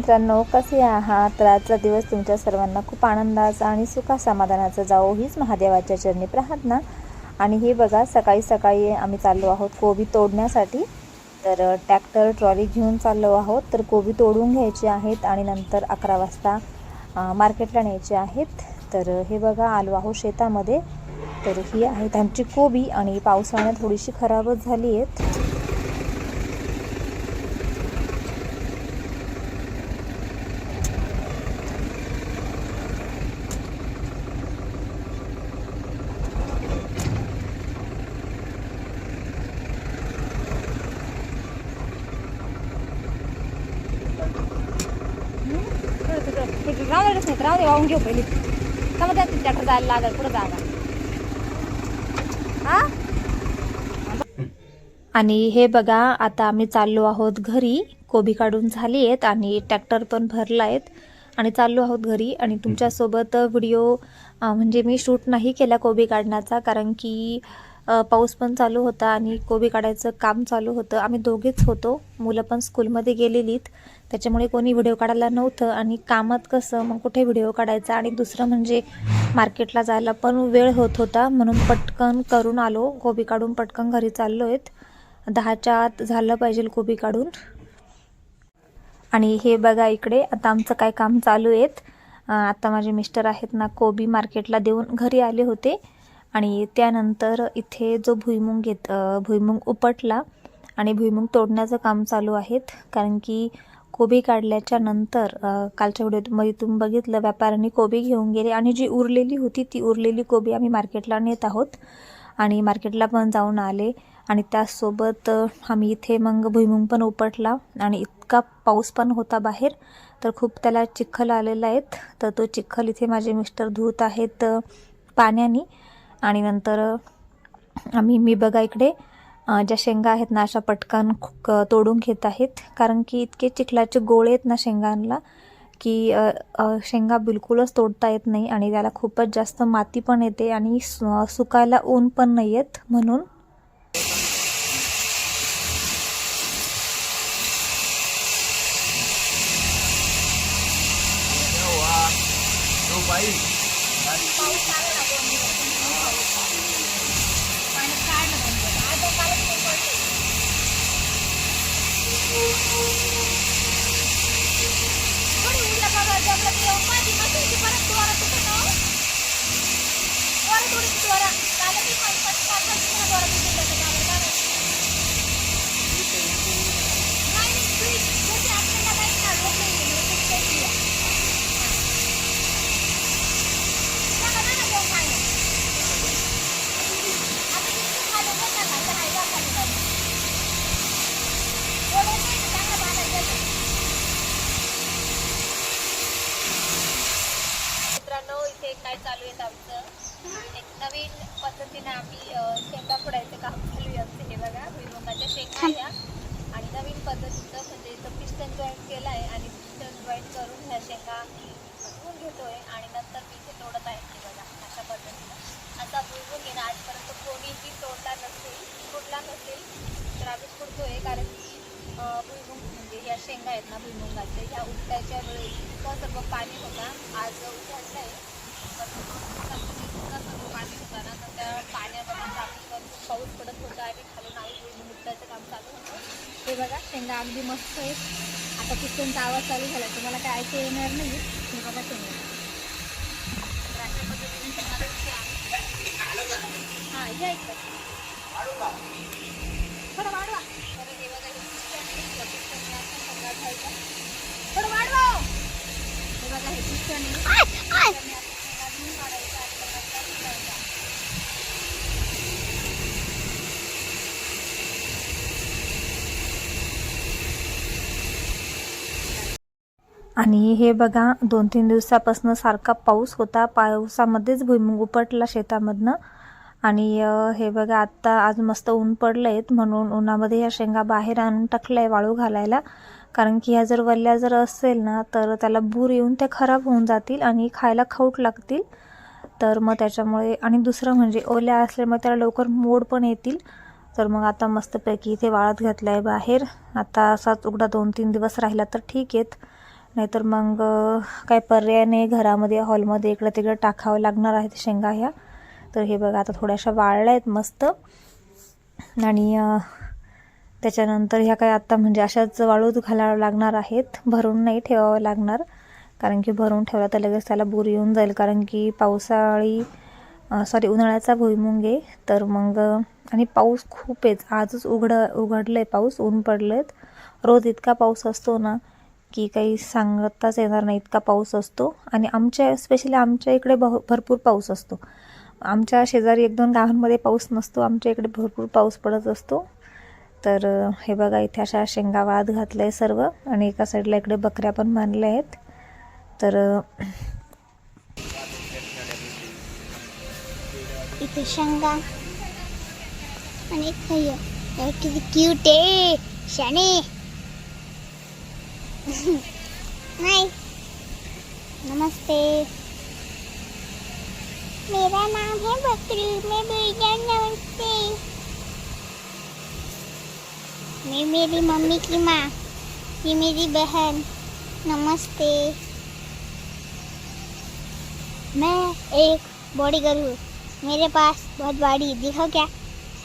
मित्रांनो कसे आहात? तर आजचा दिवस तुमच्या सर्वांना खूप आनंदाचा आणि सुखा समाधानाचा जावो हीच महादेवाच्या चरणी प्रार्थना. आणि हे बघा सकाळी सकाळी आम्ही चाललो आहोत कोबी तोडण्यासाठी. तर ट्रॅक्टर ट्रॉली घेऊन चाललो आहोत. तर कोबी तोडून घ्यायचे आहेत आणि नंतर अकरा वाजता मार्केटला न्यायचे आहेत. तर हे बघा आलो आहोत शेतामध्ये. तर ही आहेत आमची कोबी आणि पावसाळ्यात थोडीशी खराबच झाली आहेत राहणारच नाही राहू दे वाहून घेऊ पहिली. का मग त्यात ट्रॅक्टर जायला लागल पुढं जागा. हा? आणि हे बघा आता आम्ही चाललो आहोत घरी. कोबी काढून झाली आहेत आणि ट्रॅक्टर पण भरला आहेत. आणि चाललो आहोत घरी आणि तुमच्यासोबत व्हिडिओ म्हणजे मी शूट नाही केला कोबी काढण्याचा कारण की पाऊस पण चालू होता आणि कोबी काढायचं काम चालू होतं. आम्ही दोघेच होतो. मुलं पण स्कूलमध्ये गेलेलीत. त्याच्यामुळे कोणी व्हिडिओ काढायला नव्हतं आणि कामात कसं मग कुठे व्हिडिओ काढायचा? आणि दुसरं म्हणजे मार्केटला जायला पण वेळ होत होता. म्हणून पटकन करून आलो. कोबी काढून पटकन घरी चाललो आहेत दहाच्या आत झालं पाहिजे कोबी काढून. आणि हे बघा इकडे आता आमचं काय काम चालू आहेत. आता माझे मिस्टर आहेत ना कोबी मार्केटला देऊन घरी आले होते. आणि त्यानंतर इथे जो भुईमुंग घेत भुईमुंग उपटला आणि भुईमुंग तोडण्याचं काम चालू आहेत. कारण की कोबी काढल्याच्या नंतर कालच्या व्हिडिओमध्ये तुम्ही बघितलं व्यापाऱ्यांनी कोबी घेऊन गेले आणि जी उरलेली होती ती उरलेली कोबी आम्ही मार्केटला नेत आहोत. आणि मार्केटला पण जाऊन आले आणि त्याचसोबत आम्ही इथे मग भुईमुंग पण उपटला आणि इतका पाऊस पण होता बाहेर तर खूप त्याला चिखल आलेला आहेत. तर तो चिखल इथे माझे मिस्टर धुत आहेत पाण्याने. आणि नंतर आम्ही मी बघा इकडे ज्या शेंगा आहेत ना अशा पटकन क- तोडून घेत आहेत. कारण की इतके चिखलाचे गोळे आहेत ना शेंगांना की शेंगा बिलकुलच तोडता येत नाही आणि त्याला खूपच जास्त माती पण येते आणि सु- सुकायला ऊन पण नाही येत म्हणून. मित्रांनो इथे काय चालू आहे आमचं. एक नवीन पद्धतीने आम्ही शेंगा फोडायचं काम चालू आहे हे बघा भुईमुगाच्या शेंगा या. आणि नवीन पद्धतीचं म्हणजे इथं पिस्टन जॉईंट केलं आहे आणि पिस्टन जॉईंट करून ह्या शेंगा धुवून घेतोय. आणि नंतर मी इथे तोडत आहे. ते बघा अशा पद्धतीनं. आता भुईमुग आहे ना आजपर्यंत कोणीही तोडला नसेल फुटला नसेल तर आम्ही फुटतोय कारण की भुईमुग म्हणजे या शेंगा आहेत ना भुईमुगाच्या ह्या उपटायच्या वेळेस इतकं सर्व पाणी होता. आज उघडलं आहे त्या पाऊस पडत होता आणि खालून आम्ही भुईमुग काम चालू होतं हे बघा शेंगा अगदी मस्त आहे आता पिस्तनचा आवाज चालू झाला तुम्हाला काय ऐकू येणार नाही हे बघा शेंगा अशा पद्धतीने हा हे ऐकतात थोडं वाढवा हे बघा हे थोडं वाढवा हे बघा हे आहे. पिस्तनने आपण शेंगा धुवून काढायच्या आणि हे बघा दोन तीन दिवसापासून सारखा पाऊस होता. पावसामध्येच भुईमुग उपटला शेतामधनं. आणि हे बघा आत्ता आज मस्त ऊन पडलं आहेत म्हणून उन्हामध्ये ह्या शेंगा बाहेर आणून टाकलं आहे वाळू घालायला. कारण की ह्या जर वल्ल्या जर असेल ना तर त्याला बूर येऊन त्या खराब होऊन जातील आणि खायला खाऊट लागतील. तर मग त्याच्यामुळे आणि दुसरं म्हणजे ओल्या असल्यामुळे त्याला लवकर मोड पण येतील. तर मग आता मस्तपैकी इथे वाळत घातलं आहे बाहेर. आता असाच उघडा दोन तीन दिवस राहिला तर ठीक आहेत नाहीतर मग काय काही पर्याय नाही घरामध्ये हॉलमध्ये इकडं तिकडं टाकावं लागणार आहेत शेंगा ह्या. तर हे बघा आता थोड्याशा वाळल्या आहेत मस्त. आणि त्याच्यानंतर ह्या काय आत्ता म्हणजे अशाच वाळूत घालावं लागणार आहेत. भरून नाही ठेवावं लागणार. कारण की भरून ठेवला तर लगेच त्याला बोर येऊन जाईल. कारण की पावसाळी सॉरी उन्हाळ्याचा भुईमुंग आहे. तर मग आणि पाऊस खूप आहे. आजच उघड उघडलं आहे पाऊस ऊन पडलं आहेत रोज इतका पाऊस असतो ना की काही सांगताच येणार नाही. इतका पाऊस असतो. आणि आमच्या स्पेशली आमच्या इकडे भ भरपूर पाऊस असतो. आमच्या शेजारी एक दोन गावांमध्ये पाऊस नसतो. आमच्या इकडे भरपूर पाऊस पडत असतो. तर हे बघा इथे अशा शेंगा वाद घातलं आहे सर्व. आणि एका साईडला इकडे बकऱ्या पण बांधल्या आहेत. तर अ, इथे शेंगा आणि खय किती क्यूट आहे शाणे नाही नमस्ते. मेरा नाम है बकरी. मैं बेजा नमस्ते. मैं मेरी मम्मी की माँ. ये मेरी बहन. नमस्ते. मैं एक बॉडी गर्ल हूँ। मेरे पास बहुत बड़ी दिखा क्या?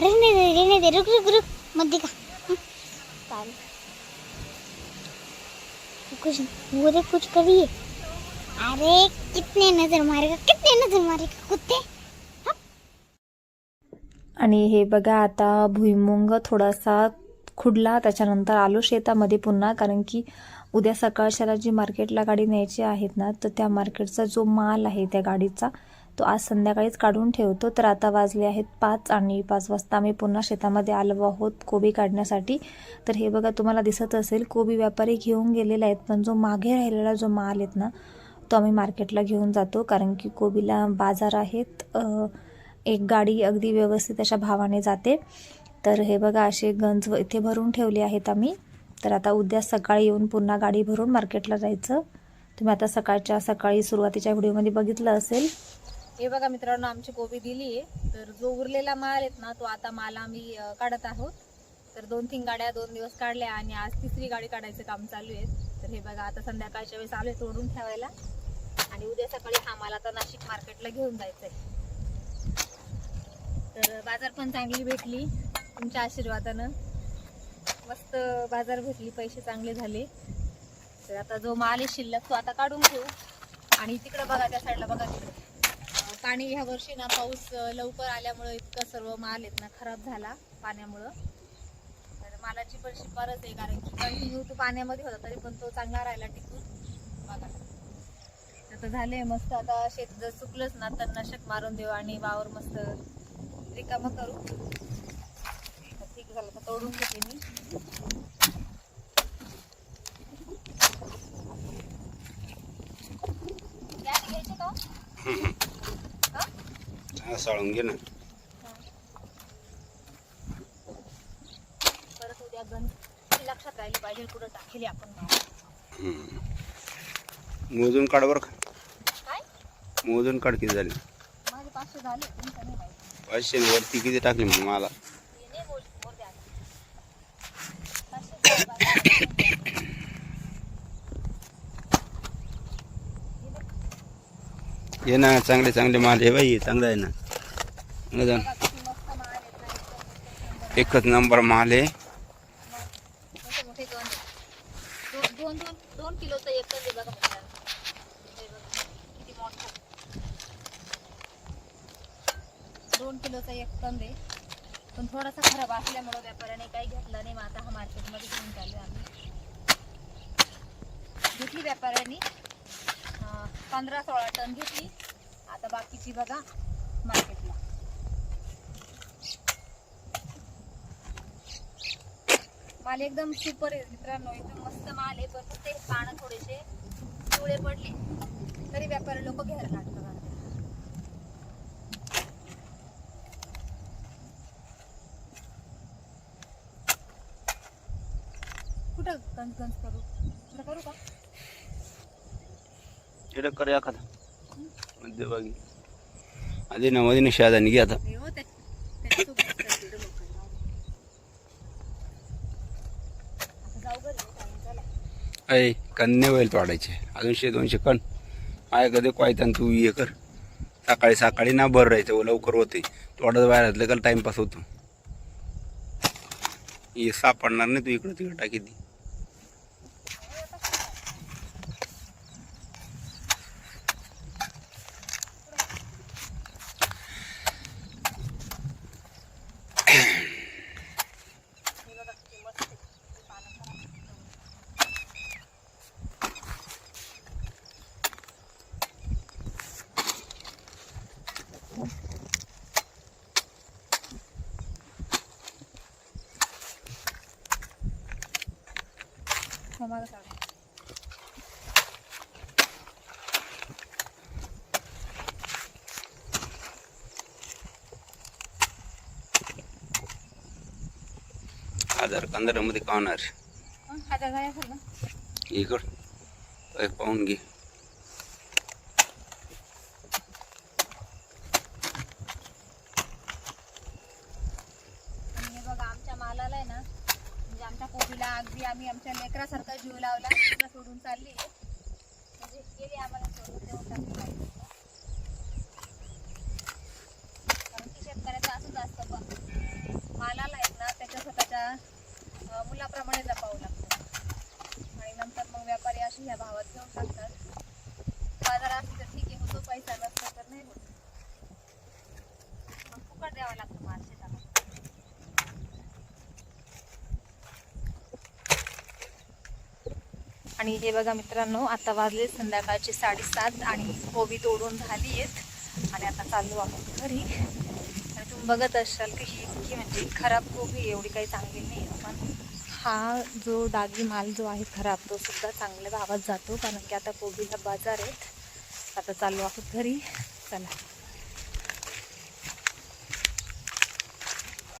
रहने दे रहने दे। रुक रुक रुक। मत दिखा। कुछ वो देख कुछ करिए अरे कितने नजर मारेगा कितने नजर मारेगा कुत्ते। आणि हे बघा आता भुईमुंग थोडासा खुडला त्याच्यानंतर आलो शेतामध्ये पुन्हा कारण की उद्या सकाळच्याला जी मार्केटला गाडी न्यायची आहेत ना तर त्या मार्केटचा जो माल आहे त्या गाडीचा तो आज संध्याकाळीच काढून ठेवतो. तर आता वाजले आहेत पाच आणि पाच वाजता आम्ही पुन्हा शेतामध्ये आलो आहोत कोबी काढण्यासाठी. तर हे बघा तुम्हाला दिसत असेल कोबी व्यापारी घेऊन गेलेले आहेत पण जो मागे राहिलेला जो माल आहेत ना तो आम्ही मार्केटला घेऊन जातो कारण की कोबीला बाजार आहेत एक गाडी अगदी व्यवस्थित अशा भावाने जाते. तर हे बघा असे गंज इथे भरून ठेवले आहेत आम्ही. तर आता उद्या सकाळी येऊन पुन्हा गाडी भरून मार्केटला जायचं. तुम्ही आता सकाळच्या सकाळी सुरुवातीच्या व्हिडिओमध्ये बघितलं असेल. हे बघा मित्रांनो आमची कोबी दिली आहे. तर जो उरलेला माल आहेत ना तो आता माल आम्ही काढत आहोत. तर दोन तीन गाड्या दोन दिवस काढल्या आणि आज तिसरी गाडी काढायचं काम चालू आहे. तर हे बघा आता संध्याकाळच्या वेळेस आले तोडून ठेवायला. आणि उद्या सकाळी हा माल आता नाशिक मार्केटला घेऊन जायचंय. तर बाजार पण चांगली भेटली. तुमच्या आशीर्वादानं मस्त बाजार भेटली पैसे चांगले झाले. तर आता जो माल आहे शिल्लक तो आता काढून घेऊ. आणि तिकडं बघा त्या साईडला बघा तिकडे. पाणी ह्या वर्षी ना पाऊस लवकर आल्यामुळं इतकं सर्व माल आहेत ना खराब झाला पाण्यामुळं. तर मालाची पण शिफारस आहे कारण की कंटिन्यू तो पाण्यामध्ये होता तरी पण तो चांगला राहिला टिकून. बघा. आता झाले मस्त आता शेत जर सुकलंच ना तर नशक मारून देऊ आणि वावर मस्त रिकामं करू. झालं तर तोडून घेते मी. हो? साळून घे ना. परत उद्या गण लक्षात राहिली पाहिजे कुठं टाकेली आपण. मोजून काढ बरं काय? मोजून काढ किती झाले. माझे पाचशे झाले पाचशे वरती किती टाकले मग मला हे नाही बोल बोल द्या पाचशे झाले, पाचशे. ये ना चांगले चांगले माल आहे बाई चांगला आहे ना. जाऊन जाण. एकच नंबर माल आहे. दोन दोन दोन दोन किलोचं एक दोन किलोचा एक टन दे पण थोडासा खराब असल्यामुळं व्यापाऱ्याने काही घेतला नाही मग आता हा मार्केटमध्ये घेऊन चालू आम्ही. घेतली व्यापाऱ्यांनी. पंधरा सोळा टन घेतली. आता बाकीची बघा मार्केटला माल एकदम सुपर आहे मित्रांनो. एकदम मस्त माल आहे. पण ते पानं थोडेसे पिवळे पडले. तरी व्यापारी लोक घ्यायला लागतात. कुठं कणकण करू? कुठं करू का इकडं कर एखादा मध्यभागी आधी ना मध्ये शादानी घे आता हे हो त्या- त्याच्यासोबत करते इथं लोकांना. आता जाऊ घरी, time झाला. ऐ कन्ने वेळ तोडायचे. अजूनशे दोनशे कण. माझ्याकडे क्वायतान तू हे कर. सकाळी सकाळी ना भर राहायचं लवकर होते तोडत बाहेर घातलं का टाइमपास होतो. हे सापडणार नाही तू इकडं तिकडं टाकी ती हो, मागं काढ. हजार पंधरामध्ये का होणार हं, हातात काय असेल ना इकड काय पाहून घे आणि हे बघा आमच्या मालाला आहे ना म्हणजे आमच्या कोबीला अगदी आम्ही आमच्या लेकरासारखा जीव लावला तिला सोडून चालली. म्हणजे गेली आम्हाला सोडून देऊन टाकली कारण की शेतकऱ्याचं असंच असतं पण. मालाला आहेत ना त्याच्या स्वतःच्या मुलाप्रमाणे जपावं लागतं आणि नंतर मग व्यापारी अशी ह्या भावात घेऊन टाकतात बाजारात असली तर ठीक आहे होतो पैसा नसतो तर नाही होत मग फुकट द्यावा लागतो माल शेताला आणि हे बघा मित्रांनो आता वाजले संध्याकाळचे साडेसात आणि कोबी तोडून झाली आहेत आणि आता चाललो आहोत घरी. आणि तुम्ही बघत असाल की ही इतकी म्हणजे खराब कोबी एवढी काही चांगली नाही पण हा जो डागी माल जो आहे खराब तो सुद्धा चांगल्या भावात जातो. कारण की आता कोबीला बाजार आहेत. आता चाललो आपण घरी. चला.